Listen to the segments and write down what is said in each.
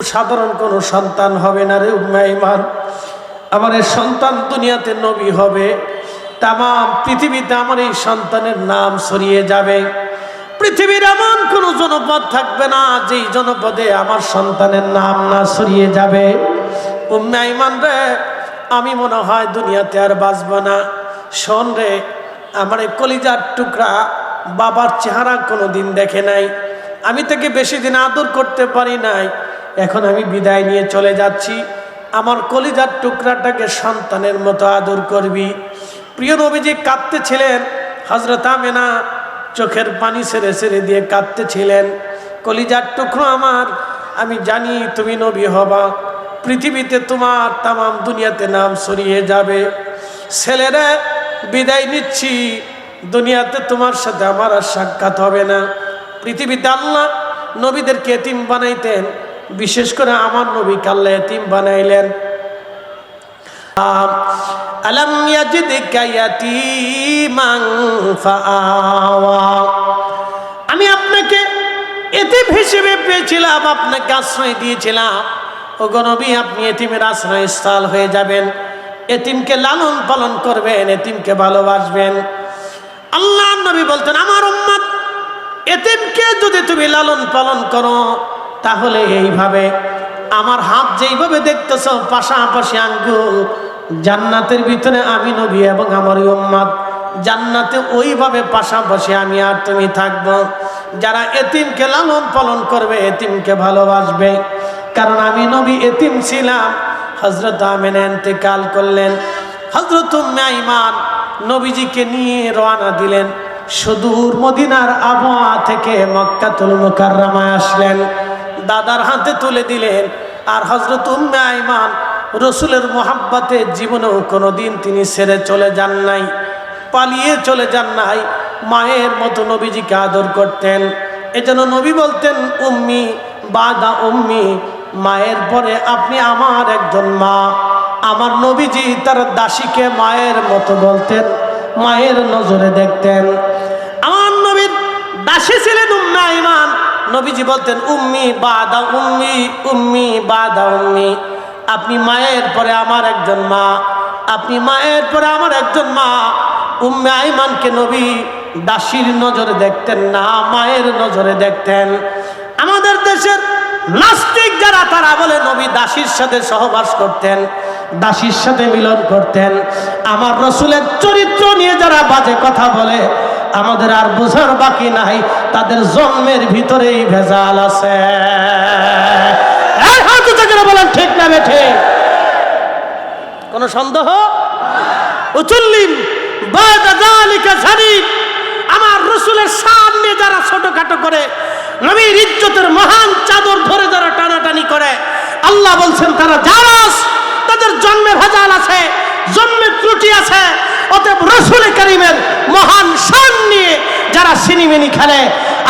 সাধারণ কোনো সন্তান হবে না রে উম্মা ইমান আমার এই সন্তান দুনিয়াতে নবী হবে। তাম পৃথিবীতে আমার এই সন্তানের নাম ছড়িয়ে যাবে। পৃথিবীর এমন কোনো জনপদ থাকবে না, যেই জনপদে আমার সন্তানের নাম না ছড়িয়ে যাবে। উম্মা ইমান রে, আমি মনে হয় দুনিয়াতে আর বাঁচব না। শোন রে, আমার এই কলিজার টুকরা বাবার চেহারা কোনো দিন দেখে নাই। আমি তাকে বেশি দিন আদর করতে পারি নাই। এখন আমি বিদায় নিয়ে চলে যাচ্ছি। আমার কলিজার টুকরাটাকে সন্তানের মতো আদর করবি। প্রিয় নবীজি কাঁদতেছিলেন। হজরত আমেনা চোখের পানি সেরে সেরে দিয়ে কাঁদতেছিলেন। কলিজার টুকরো আমার, আমি জানি তুমি নবী হবা। পৃথিবীতে তোমার তামাম দুনিয়াতে নাম সরিয়ে যাবে। ছেলেরা, বিদায় নিচ্ছি। দুনিয়াতে তোমার সাথে আমার আর সাক্ষাৎ হবে না। পৃথিবীতে আল্লাহ নবীদেরকে এতিম বানাইতেন। বিশেষ করে আমার নবী কাল্লা এতিম বানাইলেন। আমি আপনাকে এতিম হিসেবে পেয়েছিলাম, আপনাকে আশ্রয় দিয়েছিলাম। ও গনবী আপনি এতিমের আশ্রয় স্থল হয়ে যাবেন। এতিমকে লালন পালন করবেন, এতিমকে ভালোবাসবেন। আল্লাহ নবী বলতেন, আমার উম্মত, এতিমকে যদি তুমি লালন পালন করো তাহলে এইভাবে আমার হাত যেইভাবে দেখতেছ, পাশাপাশি আঙ্গুল, জান্নাতের ভিতরে আমি নবী এবং আমার উম্মাদ, জান্নাতে ওইভাবে পাশাপাশি আমি আর তুমি থাকব। যারা এতিমকে লালন পালন করবে, এতিমকে ভালোবাসবে। কারণ আমি নবী এতিম ছিলাম। হজরত আমেন এতেকাল করলেন। হজরত ইমান নবীজিকে নিয়ে রওনা দিলেন। সুদূর মদিনার আবহাওয়া থেকে মক্কাতুল মুকাররমায় আসলেন। দাদার হাতে তুলে দিলেন। আর হজরত উম্মে আইমান রসুলের মোহাব্বাতে জীবনেও কোনো দিন তিনি সেরে চলে যান নাই, পালিয়ে চলে যান নাই, মায়ের মতো নবীজিকে আদর করতেন। এজন্য নবী বলতেন, উম্মি, বাদা উম্মি, মায়ের পরে আপনি আমার একজন মা। আমার নবীজি তার দাসীকে মায়ের মতো বলতেন, মায়ের নজরে দেখতেন। আমার নবীর দাসী ছিলেন উম্মা ইমান নবীজি বলতেন, উম্মি বাদা উম্মি উম্মি বাদা উম্মি। আপনি মায়ের পরে আমার একজন মা, আপনি মায়ের পরে আমার একজন মা। উম্মে আইমানকে নবী দাসীর নজরে দেখতেন না, মায়ের নজরে দেখতেন। আমাদের দেশের নাস্তিক যারা, তারা বলে নবী দাসীর সাথে সহবাস করতেন, দাসীর সাথে মিলন করতেন। আমার রসুলের চরিত্র নিয়ে যারা বাজে কথা বলে আমাদের আর বোঝার বাকি নাই, তাদের জন্মের ভিতরেই ভেজাল আছে। বলেন, ঠিক না বেঠে কোন সন্দেহ? উচুল্লিম আমার রসুলের সামনে যারা ছোটখাটো করে, নবীর ইজ্জতের মহান চাদর ধরে যারা টানাটানি করে, আল্লাহ বলছেন, তারা জানাস তাদের জন্মে ভেজাল আছে, জন্মে ত্রুটি আছে অতএব রসুল করিমের মহান শান নিয়ে যারা সিনিমিনি খেলে,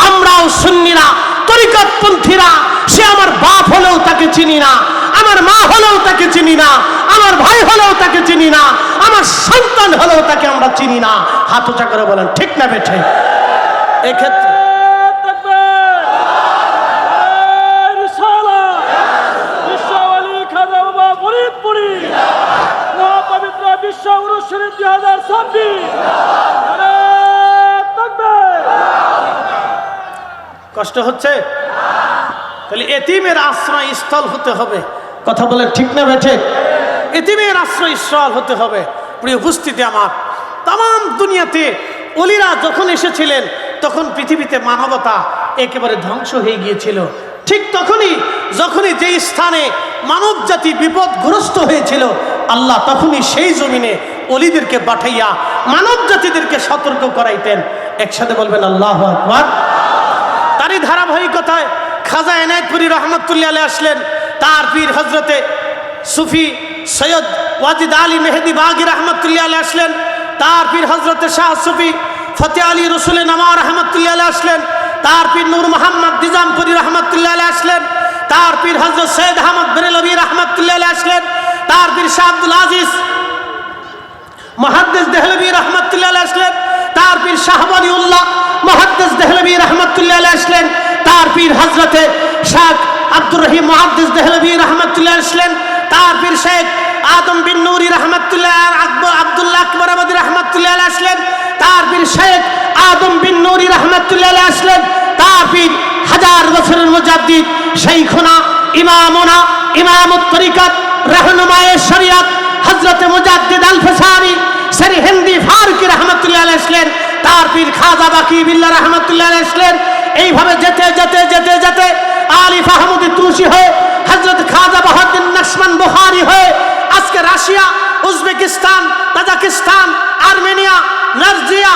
আমরাও সুন্নিরা, তরিকতপন্থীরা, সে আমার বাপ হলেও তাকে চিনি না, আমার মা হলেও তাকে চিনি না, আমার ভাই হলেও তাকে চিনি না, আমার সন্তান হলেও তাকে আমরা চিনি না। হাত উঁচা করে বলেন, ঠিক না বেঠে? এক্ষেত্রে কষ্ট হচ্ছে? তাহলে এতিমের আশ্রয় স্থল হতে হবে। কথা বলে ঠিক না বেঠে? এতিমের আশ্রয় স্থল হতে হবে। প্রিয় উপস্থিতি আমার তাম দুনিয়াতে অলিরা যখন এসেছিলেন, তখন পৃথিবীতে মানবতা একেবারে ধ্বংস হয়ে গিয়েছিল। ঠিক তখনই, যখনই যেই স্থানে মানব জাতি বিপদগ্রস্ত হয়েছিল, আল্লাহ তখনই সেই জমিনে অলিদেরকে পাঠাইয়া মানব জাতিদেরকে সতর্ক করাইতেন। একসাথে বলবেন, আল্লাহ আকবার। তারই ধারাবাহিকতায় খাজা এনায়তপুরি রহমতুল্লাহ আলী আসলেন। তার পীর হজরতে সুফি সৈয়দ ওয়াজিদ আলী মেহেদি বাগি রহমতুল্লাহ আলী আসলেন। তার পীর হজরতে শাহ সুফি ফতে আলী রসুলে নামা রহমতুল্লাহ আলী আসলেন। তার পীর নূর মোহাম্মদ নিজামপুরি রহমতুল্লাহ আলী আসলেন। তার পীর হজরত সৈয়দ আহমদ বেরেলবী রহমতুল্লাহ আলী আসলেন। তার পীর শাহ আব্দুল আজিজ মহাদ্দেশ দেহলবী রহমতুল্লাহ আলী আসলেন। তার পীর শাহবানী উল্লাহ মহাদ্দেশ দেহলবী রহমতুল্লাহ আসলেন। তার পীর হজরতে শাহ আব্দুর রহিম মুহাদ্দিস দেহলভী রহমতুল্লাহ আসলেন। তার পীর শেখ আদম বিন নুরি রহমতুল্লাহ আকবর আব্দুল্লাহ আকবর আবাদী রহমতুল্লাহ আসলেন। তার পীর শেখ আদম বিন নুরি রহমতুল্লাহ আসলেন। তার পীর হাজার বছরের মুজাদ্দিদ শাইখুনা, ইমামুনা, ইমামুত তরিকাত, রহনুমায়ে শরিয়াত, হযরত মুজাদ্দিদ আল ফসানি হিন্দি ফারুকি রহমতুল্লাহ পীর খাজা বাকি বিল্লাহ রহমতুল্লাহ আসলেন। এইভাবে যেতে যেতে যেতে যেতে আলিফ আহমদ তুলসী হয়ে হজরত খাজা বাহাদ্দিন নকশমান বুহারি হয়ে আজকে রাশিয়া, উজবেকিস্তান, তাজাকিস্তান, আর্মেনিয়া, নার্জিয়া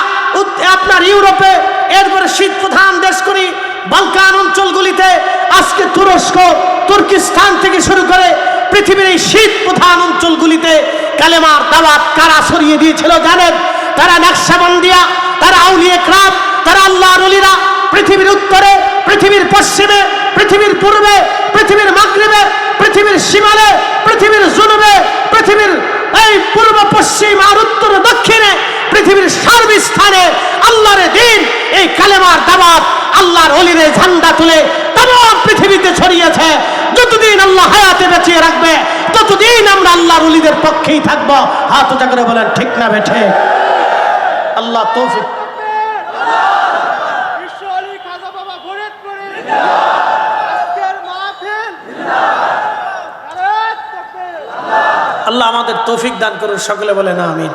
আপনার ইউরোপে, এরপরে শীত প্রধান দেশ করি বালকান অঞ্চলগুলিতে আজকে তুরস্ক, তুর্কিস্তান থেকে শুরু করে পৃথিবীর এই শীত প্রধান অঞ্চলগুলিতে কালেমার দাওয়াত কারা সরিয়ে দিয়েছিল জানেন? তারা নকশাবন্দিয়া তারা আউলিয়ে ক্রাম তারা আল্লাহর অলিরা পৃথিবীর উত্তরে, পৃথিবীর পশ্চিমে, পৃথিবীর পূর্বে, পৃথিবীর মাগরিবে, পৃথিবীর সীমানে পৃথিবীর জুনুবে, পৃথিবীর এই পূর্ব, পশ্চিম আর উত্তর দক্ষিণে, পৃথিবীর সর্বস্থানে আল্লাহর দিন, এই কালেমার দাবাত আল্লাহর অলিরে ঝান্ডা তুলে তাম পৃথিবীতে ছড়িয়েছে। যতদিন আল্লাহ হায়াতে বেঁচিয়ে রাখবে, ততদিন আমরা আল্লাহর অলিদের পক্ষেই থাকব। হাত করে বলেন, ঠিক না বেঠে? আল্লাহ তৌফিক। আল্লাহ। আমাদের তৌফিক দান করুন সকলে বলে না আমিন।